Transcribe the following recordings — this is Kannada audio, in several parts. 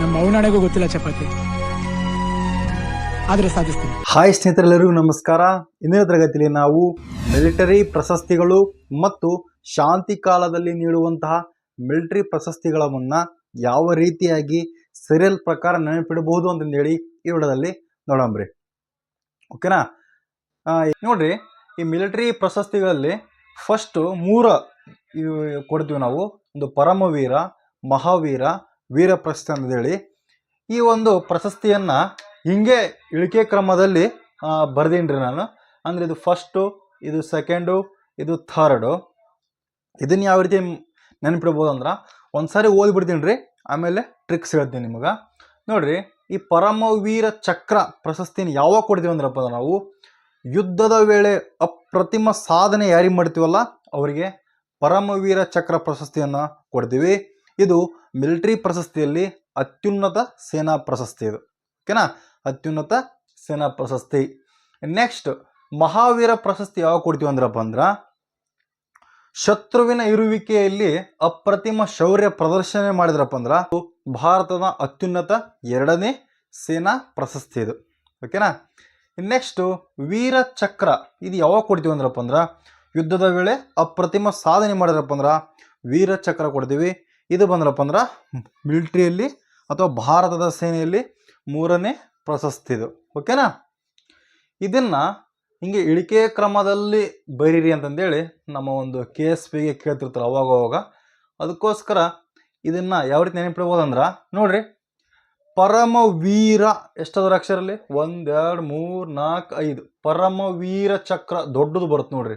ನಮ್ಮ ಅವನಾಣೆಗೂ ಗೊತ್ತಿಲ್ಲ ಚಪಾತಿ. ಆದ್ರೆ ಸಾಧಿಸ್ತೀನಿ. ಹಾಯ್ ಸ್ನೇಹಿತರೆಲ್ಲರಿಗೂ ನಮಸ್ಕಾರ. ಇಂದಿನ ತರಗತಿಯಲ್ಲಿ ನಾವು ಮಿಲಿಟರಿ ಪ್ರಶಸ್ತಿಗಳು ಮತ್ತು ಶಾಂತಿ ಕಾಲದಲ್ಲಿ ನೀಡುವಂತಹ ಮಿಲಿಟರಿ ಪ್ರಶಸ್ತಿಗಳನ್ನ ಯಾವ ರೀತಿಯಾಗಿ ಸೀರಿಯಲ್ ಪ್ರಕಾರ ನೆನಪಿಡಬಹುದು ಅಂತಂದೇಳಿ ಈ ವಿಡಿಯೋದಲ್ಲಿ ನೋಡಂಬ್ರಿ ಓಕೆನಾ ನೋಡ್ರಿ, ಈ ಮಿಲಿಟರಿ ಪ್ರಶಸ್ತಿಗಳಲ್ಲಿ ಫಸ್ಟ್ ಮೂರ ಕೊಡ್ತೀವಿ ನಾವು. ಒಂದು ಪರಮವೀರ, ಮಹಾವೀರ ವೀರ ಪ್ರಶಸ್ತಿ ಈ ಒಂದು ಪ್ರಶಸ್ತಿಯನ್ನು ಹಿಂಗೆ ಇಳಿಕೆ ಕ್ರಮದಲ್ಲಿ ಬರ್ದೀನಿ ರೀ ನಾನು. ಅಂದರೆ ಇದು ಫಸ್ಟು ಇದು ಸೆಕೆಂಡು ಇದು ಥರ್ಡು ಇದನ್ನು ಯಾವ ರೀತಿ ನೆನಪಿಡ್ಬೋದು ಅಂದ್ರೆ ಒಂದು ಸಾರಿ ಓದ್ಬಿಡ್ತೀನಿ ರೀ ಆಮೇಲೆ ಟ್ರಿಕ್ಸ್ ಹೇಳ್ತೀನಿ ನಿಮಗೆ. ನೋಡಿರಿ, ಈ ಪರಮವೀರ ಚಕ್ರ ಪ್ರಶಸ್ತಿನ ಯಾವಾಗ ಕೊಡ್ತೀವಿ ಅಂದ್ರಪ್ಪ ಅಂದ್ರೆ ನಾವು ಯುದ್ಧದ ವೇಳೆ ಅಪ್ರತಿಮ ಸಾಧನೆ ಯಾರಿಗೆ ಮಾಡ್ತೀವಲ್ಲ, ಅವರಿಗೆ ಪರಮವೀರ ಚಕ್ರ ಪ್ರಶಸ್ತಿಯನ್ನು ಕೊಡ್ತೀವಿ. ಇದು ಮಿಲಿಟರಿ ಪ್ರಶಸ್ತಿಯಲ್ಲಿ ಅತ್ಯುನ್ನತ ಸೇನಾ ಪ್ರಶಸ್ತಿ ಇದು. ಓಕೆನಾ? ಅತ್ಯುನ್ನತ ಸೇನಾ ಪ್ರಶಸ್ತಿ. ನೆಕ್ಸ್ಟ್ ಮಹಾವೀರ ಪ್ರಶಸ್ತಿ ಯಾವಾಗ ಕೊಡ್ತೀವಿ ಅಂದ್ರಪ್ಪ ಅಂದ್ರೆ, ಶತ್ರುವಿನ ಇರುವಿಕೆಯಲ್ಲಿ ಅಪ್ರತಿಮ ಶೌರ್ಯ ಪ್ರದರ್ಶನ ಮಾಡಿದ್ರಪ್ಪ ಅಂದ್ರೆ, ಭಾರತದ ಅತ್ಯುನ್ನತ ಎರಡನೇ ಸೇನಾ ಪ್ರಶಸ್ತಿ ಇದು. ಓಕೆನಾ? ನೆಕ್ಸ್ಟು ವೀರ ಚಕ್ರ. ಇದು ಯಾವಾಗ ಕೊಡ್ತೀವಿ ಅಂದ್ರಪ್ಪ ಅಂದ್ರೆ, ಯುದ್ಧದ ವೇಳೆ ಅಪ್ರತಿಮ ಸಾಧನೆ ಮಾಡಿದ್ರಪ್ಪ ಅಂದ್ರೆ, ವೀರ ಚಕ್ರ ಕೊಡ್ತೀವಿ. ಇದು ಬಂದ್ರಪ್ಪ ಅಂದ್ರೆ ಮಿಲ್ಟ್ರಿಯಲ್ಲಿ ಅಥವಾ ಭಾರತದ ಸೇನೆಯಲ್ಲಿ ಮೂರನೇ ಪ್ರಶಸ್ತಿ ಇದು. ಓಕೆನಾ ಇದನ್ನ ಹಿಂಗೆ ಇಳಿಕೆ ಕ್ರಮದಲ್ಲಿ ಬರೀರಿ ಅಂತಂದೇಳಿ ನಮ್ಮ ಒಂದು ಕೆ ಎಸ್ ಪಿಗೆ ಕೇಳ್ತಿರ್ತಾರೆ ಅವಾಗ ಅವಾಗ. ಅದಕ್ಕೋಸ್ಕರ ಇದನ್ನ ಯಾವ ರೀತಿ ನೆನಪಿಡ್ಬೋದಂದ್ರೆ ನೋಡ್ರಿ. ಪರಮವೀರ ಎಷ್ಟದ್ರ ಅಕ್ಷರಲ್ಲಿ? ಒಂದ್ ಎರಡು ಮೂರು ನಾಲ್ಕು ಐದು. ಪರಮವೀರ ಚಕ್ರ ದೊಡ್ಡದು ಬರುತ್ತೆ ನೋಡ್ರಿ.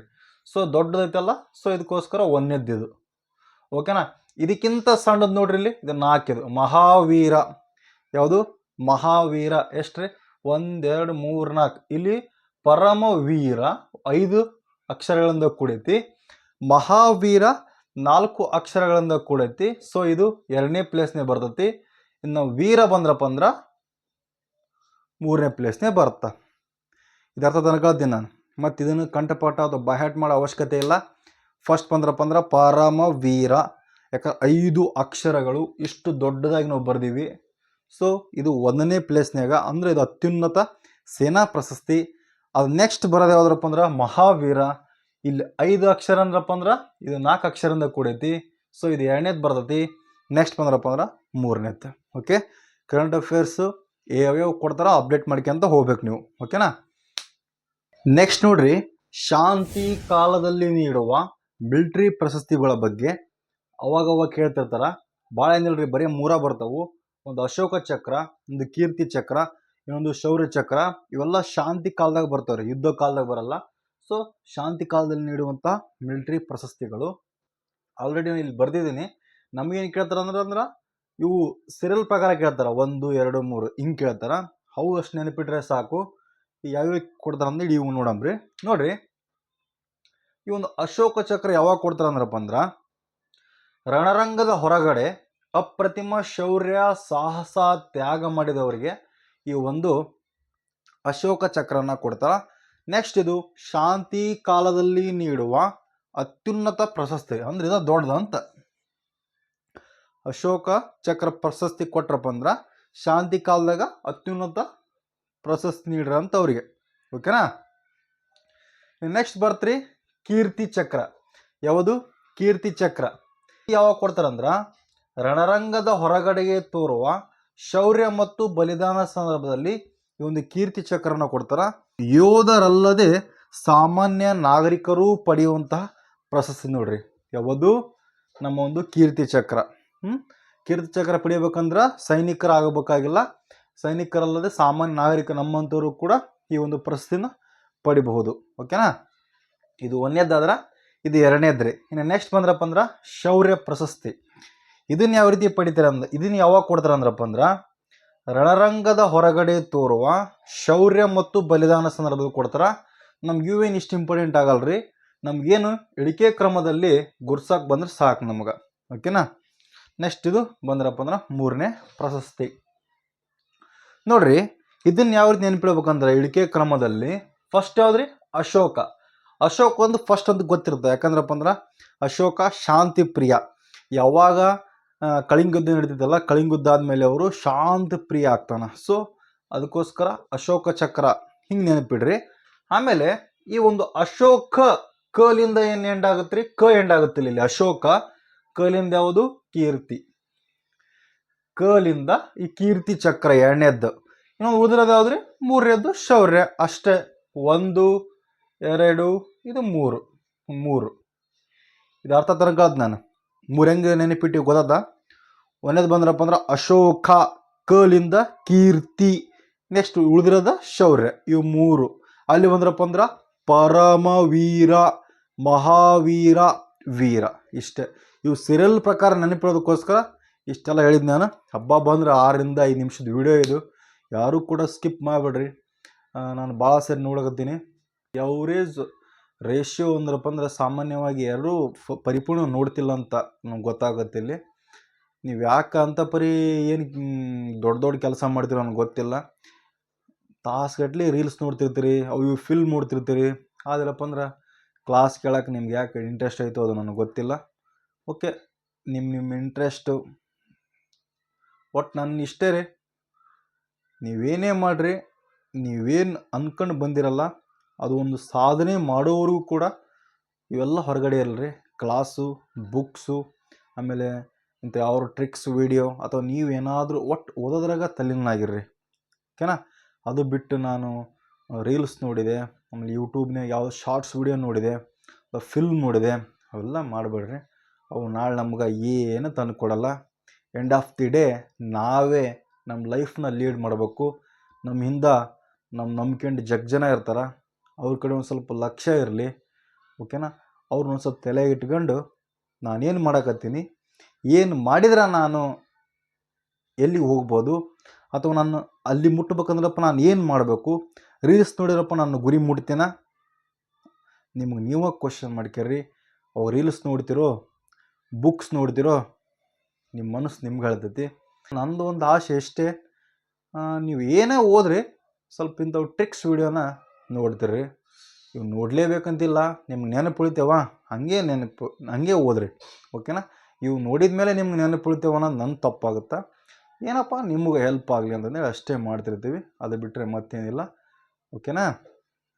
ಸೊ ದೊಡ್ಡದೈತಲ್ಲ? ಸೊ ಇದಕ್ಕೋಸ್ಕರ ಒಂದನೇದ್ದು ಓಕೆನಾ ಇದಕ್ಕಿಂತ ಸಣ್ಣದು ನೋಡ್ರಿ ಇಲ್ಲಿ ಇದು ನಾಲ್ಕಿದು ಮಹಾವೀರ. ಯಾವುದು? ಮಹಾವೀರ. ಎಷ್ಟ್ರಿ? ಒಂದೆರಡು ಮೂರು ನಾಲ್ಕು. ಇಲ್ಲಿ ಪರಮವೀರ ಐದು ಅಕ್ಷರಗಳಿಂದ ಕೂಡೈತಿ. ಮಹಾವೀರ ನಾಲ್ಕು ಅಕ್ಷರಗಳಿಂದ ಕೂಡೈತಿ. ಸೊ ಇದು ಎರಡನೇ ಪ್ಲೇಸ್ನೇ ಬರ್ತೈತಿ. ಇನ್ನು ವೀರ ಬಂದ್ರಪ್ಪ ಅಂದ್ರೆ ಮೂರನೇ ಪ್ಲೇಸ್ನೇ ಬರುತ್ತೆ. ಇದರ್ಥ ಅನ್ಕೊಳ್ತೀನಿ ನಾನು. ಮತ್ತು ಇದನ್ನು ಕಂಠಪಾಠ ಅಥವಾ ಬಹ್ಯಾಟ್ ಮಾಡೋ ಅವಶ್ಯಕತೆ ಇಲ್ಲ. ಫಸ್ಟ್ ಬಂದ್ರಪ್ಪ ಅಂದ್ರೆ ಪರಮವೀರ. ಯಾಕಂದ್ರೆ ಐದು ಅಕ್ಷರಗಳು ಇಷ್ಟು ದೊಡ್ಡದಾಗಿ ನಾವು ಬರೆದೀವಿ. ಸೊ ಇದು ಒಂದನೇ ಪ್ಲೇಸ್ನಾಗ ಅಂದ್ರೆ ಇದು ಅತ್ಯುನ್ನತ ಸೇನಾ ಪ್ರಶಸ್ತಿ. ಅದು ನೆಕ್ಸ್ಟ್ ಬರೋದು ಯಾವ್ದ್ರಪ್ಪ ಅಂದ್ರೆ ಮಹಾವೀರ. ಇಲ್ಲಿ ಐದು ಅಕ್ಷರ ಅಂದ್ರಪ್ಪ ಅಂದ್ರೆ ಇದು ನಾಲ್ಕು ಅಕ್ಷರದಿಂದ ಕೂಡೈತಿ. ಸೊ ಇದು ಎರಡನೇದು ಬರ್ತೈತಿ. ನೆಕ್ಸ್ಟ್ ಬಂದ್ರಪ್ಪ ಅಂದ್ರೆ ಮೂರನೇದು. ಓಕೆ ಕರೆಂಟ್ ಅಫೇರ್ಸು ಯಾವ್ಯಾವ ಕೊಡ್ತಾರೋ ಅಪ್ಡೇಟ್ ಮಾಡ್ಕೊಂತ ಹೋಗ್ಬೇಕು ನೀವು. ಓಕೆನಾ ನೆಕ್ಸ್ಟ್ ನೋಡ್ರಿ, ಶಾಂತಿ ಕಾಲದಲ್ಲಿ ನೀಡುವ ಮಿಲ್ಟ್ರಿ ಪ್ರಶಸ್ತಿಗಳ ಬಗ್ಗೆ. ಅವಾಗ ಅವಾಗ ಕೇಳ್ತಿರ್ತಾರ ಭಾಳ ರೀ ಬರೀ ಮೂರ ಬರ್ತವು. ಒಂದು ಅಶೋಕ ಚಕ್ರ, ಒಂದು ಕೀರ್ತಿ ಚಕ್ರ, ಇನ್ನೊಂದು ಶೌರ್ಯ ಚಕ್ರ, ಇವೆಲ್ಲ ಶಾಂತಿ ಕಾಲದಾಗ ಬರ್ತಾವ್ರಿ, ಯುದ್ಧ ಕಾಲದಾಗ ಬರಲ್ಲ. ಸೊ ಶಾಂತಿ ಕಾಲದಲ್ಲಿ ನೀಡುವಂಥ ಮಿಲಿಟರಿ ಪ್ರಶಸ್ತಿಗಳು. ಆಲ್ರೆಡಿ ನಾನು ಇಲ್ಲಿ ಬರ್ದಿದ್ದೀನಿ. ನಮಗೇನು ಕೇಳ್ತಾರೆ ಅಂದ್ರೆ ಅಂದ್ರೆ, ಇವು ಸಿರಿಯಲ್ ಪ್ರಕಾರ ಕೇಳ್ತಾರೆ, ಒಂದು, ಎರಡು, ಮೂರು, ಹಿಂಗೆ ಕೇಳ್ತಾರೆ. ಅವು ಅಷ್ಟು ನೆನಪಿಟ್ರೆ ಸಾಕು. ಯಾವ್ಯಾವ ಕೊಡ್ತಾರ ಅಂದ್ರೆ ಇವು ನೋಡಂಬ್ರಿ. ನೋಡ್ರಿ, ಈ ಒಂದು ಅಶೋಕ ಚಕ್ರ ಯಾವಾಗ ಕೊಡ್ತಾರ ಅಂದ್ರಪ್ಪ ಅಂದ್ರ ರಣರಂಗದ ಹೊರಗಡೆ ಅಪ್ರತಿಮ ಶೌರ್ಯ, ಸಾಹಸ, ತ್ಯಾಗ ಮಾಡಿದವರಿಗೆ ಈ ಒಂದು ಅಶೋಕ ಚಕ್ರನ ಕೊಡ್ತಾರ. ನೆಕ್ಸ್ಟ್ ಇದು ಶಾಂತಿ ಕಾಲದಲ್ಲಿ ನೀಡುವ ಅತ್ಯುನ್ನತ ಪ್ರಶಸ್ತಿ ಅಂದ್ರೆ ಇದು ದೊಡ್ಡದಂತ ಅಶೋಕ ಚಕ್ರ ಪ್ರಶಸ್ತಿ ಕೊಟ್ರಪ್ಪ ಅಂದ್ರೆ ಶಾಂತಿ ಕಾಲದಾಗ ಅತ್ಯುನ್ನತ ಪ್ರಶಸ್ತಿ ನೀಡ್ರ ಅಂತ ಅವ್ರಿಗೆ ಓಕೆನಾ ನೆಕ್ಸ್ಟ್ ಬರ್ತ್ರಿ ಕೀರ್ತಿ ಚಕ್ರ. ಯಾವುದು? ಕೀರ್ತಿ ಚಕ್ರ. ಯಾವಾಗ ಕೊಡ್ತಾರಂದ್ರ? ರಣರಂಗದ ಹೊರಗಡೆಗೆ ತೋರುವ ಶೌರ್ಯ ಮತ್ತು ಬಲಿದಾನ ಸಂದರ್ಭದಲ್ಲಿ ಈ ಒಂದು ಕೀರ್ತಿ ಚಕ್ರನ ಕೊಡ್ತಾರ. ಯೋಧರಲ್ಲದೆ ಸಾಮಾನ್ಯ ನಾಗರಿಕರು ಪಡೆಯುವಂತಹ ಪ್ರಶಸ್ತಿ ನೋಡ್ರಿ. ಯಾವುದು? ನಮ್ಮ ಒಂದು ಕೀರ್ತಿ ಚಕ್ರ. ಹ್ಮ್? ಕೀರ್ತಿ ಚಕ್ರ ಪಡಿಬೇಕಂದ್ರ ಸೈನಿಕರಾಗಬೇಕಾಗಿಲ್ಲ. ಸೈನಿಕರಲ್ಲದೆ ಸಾಮಾನ್ಯ ನಾಗರಿಕ ನಮ್ಮಂಥವರು ಕೂಡ ಈ ಒಂದು ಪ್ರಶಸ್ತಿನ ಪಡಿಬಹುದು. ಓಕೆನಾ? ಇದು ಒಂದನೇದಾದ್ರ ಇದು ಎರಡನೇದ್ರಿ. ಇನ್ನು ನೆಕ್ಸ್ಟ್ ಬಂದ್ರಪ್ಪ ಅಂದ್ರೆ ಶೌರ್ಯ ಪ್ರಶಸ್ತಿ. ಇದನ್ನು ಯಾವ ರೀತಿ ಪಡಿತಾರೆ ಅಂದ್ರೆ, ಇದನ್ನು ಯಾವಾಗ ಕೊಡ್ತಾರೆ ಅಂದ್ರಪ್ಪ ಅಂದ್ರೆ, ರಣರಂಗದ ಹೊರಗಡೆ ತೋರುವ ಶೌರ್ಯ ಮತ್ತು ಬಲಿದಾನ ಸಂದರ್ಭದಲ್ಲಿ ಕೊಡ್ತಾರೆ. ನಮ್ಗೆ ಇವೇನು ಇಷ್ಟು ಇಂಪಾರ್ಟೆಂಟ್ ಆಗಲ್ರಿ. ನಮಗೇನು ಇಳಿಕೆ ಕ್ರಮದಲ್ಲಿ ಗುರ್ಸಾಕ್ ಬಂದ್ರೆ ಸಾಕು ನಮ್ಗೆ. ಓಕೆನಾ ನೆಕ್ಸ್ಟ್ ಇದು ಬಂದ್ರಪ್ಪ ಅಂದ್ರೆ ಮೂರನೇ ಪ್ರಶಸ್ತಿ. ನೋಡ್ರಿ, ಇದನ್ನು ಯಾವ ರೀತಿ ನೆನಪಿಡ್ಬೇಕಂದ್ರೆ, ಇಳಿಕೆ ಕ್ರಮದಲ್ಲಿ ಫಸ್ಟ್ ಯಾವ್ದ್ರಿ? ಅಶೋಕ. ಅಶೋಕ್ ಒಂದು ಫಸ್ಟ್ ಅಂತ ಗೊತ್ತಿರುತ್ತೆ ಯಾಕಂದ್ರಪ್ಪ ಅಂದ್ರೆ ಅಶೋಕ ಶಾಂತಿ ಪ್ರಿಯ. ಯಾವಾಗ ಕಳಿಂಗುದ್ದ ನಡೀತಿದ್ದಲ್ಲ ಕಳಿಂಗುದ್ದ ಆದಮೇಲೆ ಅವರು ಶಾಂತ ಪ್ರಿಯ ಆಗ್ತಾನೆ. ಸೊ ಅದಕ್ಕೋಸ್ಕರ ಅಶೋಕ ಚಕ್ರ ಹಿಂಗೆ ನೆನಪಿಡ್ರಿ. ಆಮೇಲೆ ಈ ಒಂದು ಅಶೋಕ ಕಲಿಂದ ಏನು ಎಂಡ್ ಆಗುತ್ತೆ ರೀ ಕ ಎಂಡ್ ಆಗುತ್ತಿಲ್ಲ ಇಲ್ಲಿ. ಅಶೋಕ ಕಲಿಂದ ಯಾವುದು? ಕೀರ್ತಿ. ಕಲಿಂದ ಈ ಕೀರ್ತಿ ಚಕ್ರ ಎರಡನೇದ್ದು. ಇನ್ನು ಉಳಿದಿರೋದು ಯಾವ್ದ್ರಿ? ಮೂರನೇದ್ದು ಶೌರ್ಯ. ಅಷ್ಟೇ, ಒಂದು ಎರಡು, ಇದು ಮೂರು ಮೂರು. ಇದು ಅರ್ಥ ತನಕದ್ ನಾನು. ಮೂರು ಹೆಂಗೆ ನೆನಪಿಟ್ಟು ಗೊತ್ತದ? ಒಂದೇದು ಬಂದ್ರಪ್ಪ ಅಂದ್ರೆ ಅಶೋಕ ಕಲಿಂದ ಕೀರ್ತಿ. ನೆಕ್ಸ್ಟ್ ಉಳಿದಿರೋದ ಶೌರ್ಯ. ಇವು ಮೂರು. ಅಲ್ಲಿ ಬಂದ್ರಪ್ಪ ಅಂದ್ರೆ ಪರಮವೀರ ಮಹಾವೀರ, ವೀರ. ಇಷ್ಟೇ. ಇವು ಸೀರಿಯಲ್ ಪ್ರಕಾರ ನೆನಪಿಡೋದಕ್ಕೋಸ್ಕರ ಇಷ್ಟೆಲ್ಲ ಹೇಳಿದ್ ನಾನು. ಹಬ್ಬ ಬಂದ್ರೆ ಆರರಿಂದ ಐದು ನಿಮಿಷದ ವಿಡಿಯೋ ಇದು. ಯಾರೂ ಕೂಡ ಸ್ಕಿಪ್ ಮಾಡಿಬಿಡ್ರಿ. ನಾನು ಭಾಳ ಸರಿ ನೋಡಕತ್ತೀನಿ. ಎವರೇಜ್ ರೇಷಿಯೋ ಅಂದ್ರಪ್ಪ ಅಂದ್ರೆ ಸಾಮಾನ್ಯವಾಗಿ ಫ, ಪರಿಪೂರ್ಣ ನೋಡ್ತಿಲ್ಲ ಅಂತ ನಮ್ಗೆ ಗೊತ್ತಾಗತ್ತೆ ಇಲ್ಲಿ. ನೀವು ಯಾಕೆ ಅಂತ ಪರಿ ಏನು ದೊಡ್ಡ ದೊಡ್ಡ ಕೆಲಸ ಮಾಡ್ತೀರ ನನಗೆ ಗೊತ್ತಿಲ್ಲ. ತಾಸುಗಟ್ಲೆ ರೀಲ್ಸ್ ನೋಡ್ತಿರ್ತೀರಿ, ಅವು ಇವು ಫಿಲ್ಮ್ ನೋಡ್ತಿರ್ತೀರಿ. ಆದ್ರಪ್ಪ ಅಂದ್ರೆ ಕ್ಲಾಸ್ ಕೇಳಕ್ಕೆ ನಿಮ್ಗೆ ಯಾಕೆ ಇಂಟ್ರೆಸ್ಟ್ ಆಯಿತು ಅದು ನನಗೆ ಗೊತ್ತಿಲ್ಲ. ಓಕೆ ನಿಮ್ಮ ನಿಮ್ಮ ಇಂಟ್ರೆಸ್ಟು ಒಟ್ಟು ನನ್ನ ಇಷ್ಟೇ ರೀ. ನೀವೇನೇ ಮಾಡಿರಿ, ನೀವೇನು ಅಂದ್ಕೊಂಡು ಬಂದಿರಲ್ಲ ಅದು ಒಂದು ಸಾಧನೆ ಮಾಡೋವರೆಗೂ ಕೂಡ ಇವೆಲ್ಲ ಹೊರಗಡೆ ಇರಲ್ರಿ. ಕ್ಲಾಸು, ಬುಕ್ಸು, ಆಮೇಲೆ ಇಂಥ ಯಾವ್ರ ಟ್ರಿಕ್ಸ್, ವೀಡಿಯೋ ಅಥವಾ ನೀವೇನಾದರೂ ಒಟ್ಟು ಓದೋದ್ರಾಗ ತಲ್ಲಿನಾಗಿರ್ರಿ ಓಕೆನಾ? ಅದು ಬಿಟ್ಟು ನಾನು ರೀಲ್ಸ್ ನೋಡಿದೆ, ಆಮೇಲೆ ಯೂಟ್ಯೂಬ್ನಾಗ ಯಾವ ಶಾರ್ಟ್ಸ್ ವೀಡಿಯೋ ನೋಡಿದೆ ಫಿಲ್ಮ್ ನೋಡಿದೆ, ಅವೆಲ್ಲ ಮಾಡಬೇಡ್ರಿ. ಅವು ನಾಳೆ ನಮ್ಗೆ ಏನು ತಂದು ಕೊಡಲ್ಲ. ಎಂಡ್ ಆಫ್ ದಿ ಡೇ ನಾವೇ ನಮ್ಮ ಲೈಫ್ನ ಲೀಡ್ ಮಾಡಬೇಕು. ನಮ್ಮ ಹಿಂದೆ ನಮ್ಮ ನಂಬ್ಕೊಂಡು ಜಗ್ ಜನ ಇರ್ತಾರೆ. ಅವ್ರ ಕಡೆ ಒಂದು ಸ್ವಲ್ಪ ಲಕ್ಷ್ಯ ಇರಲಿ, ಓಕೆನಾ? ಅವ್ರನ್ನ ಒಂದು ಸ್ವಲ್ಪ ತಲೆಗೆ ಇಟ್ಕೊಂಡು ನಾನೇನು ಮಾಡಕತ್ತೀನಿ? ಏನು ಮಾಡಿದ್ರೆ ನಾನು ಎಲ್ಲಿಗೆ ಹೋಗ್ಬೋದು? ಅಥವಾ ನಾನು ಅಲ್ಲಿ ಮುಟ್ಬೇಕಂದ್ರಪ್ಪ ನಾನು ಏನು ಮಾಡಬೇಕು? ರೀಲ್ಸ್ ನೋಡಿದ್ರಪ್ಪ ನಾನು ಗುರಿ ಮುಟ್ತೀನ? ನಿಮಗೆ ನೀವೇ ಕ್ವಶನ್ ಮಾಡ್ಕೊರಿ. ಅವು ರೀಲ್ಸ್ ನೋಡ್ತಿರೋ, ಬುಕ್ಸ್ ನೋಡ್ತಿರೋ ನಿಮ್ಮ ಮನಸ್ಸು ನಿಮ್ಗೆ ಹೇಳ್ತೈತಿ. ನಂದು ಒಂದು ಆಸೆ ಎಷ್ಟೇ ನೀವು ಏನೇ ಓದ್ರಿ, ಸ್ವಲ್ಪ ಇಂಥವು ಟ್ರಿಕ್ಸ್ ವೀಡಿಯೋನ ನೋಡ್ತೀರಿ ಇವು ನೋಡಲೇಬೇಕಂತಿಲ್ಲ. ನಿಮ್ಗೆ ನೆನಪು ಉಳಿತೇವ ಹಾಗೆ ನೆನಪು, ಹಂಗೆ ಓದ್ರಿ. ಓಕೆನಾ? ಇವು ನೋಡಿದ ಮೇಲೆ ನಿಮ್ಗೆ ನೆನಪು ಉಳಿತೇವ ಅನ್ನೋದು ನನ್ನ ತಪ್ಪಾಗುತ್ತಾ? ಏನಪ್ಪ ನಿಮಗೆ ಹೆಲ್ಪ್ ಆಗಲಿ ಅಂತಂದೇಳಿ ಅಷ್ಟೇ ಮಾಡ್ತಿರ್ತೀವಿ. ಅದು ಬಿಟ್ಟರೆ ಮತ್ತೇನಿಲ್ಲ. ಓಕೆನಾ?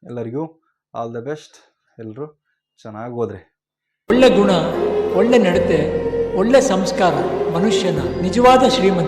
ಎಲ್ಲರಿಗೂ ಆಲ್ ದ ಬೆಸ್ಟ್ ಎಲ್ಲರೂ ಚೆನ್ನಾಗಿ ಓದ್ರಿ. ಒಳ್ಳೆ ಗುಣ, ಒಳ್ಳೆ ನಡತೆ, ಒಳ್ಳೆ ಸಂಸ್ಕಾರ, ಮನುಷ್ಯನ ನಿಜವಾದ ಶ್ರೀಮಂತ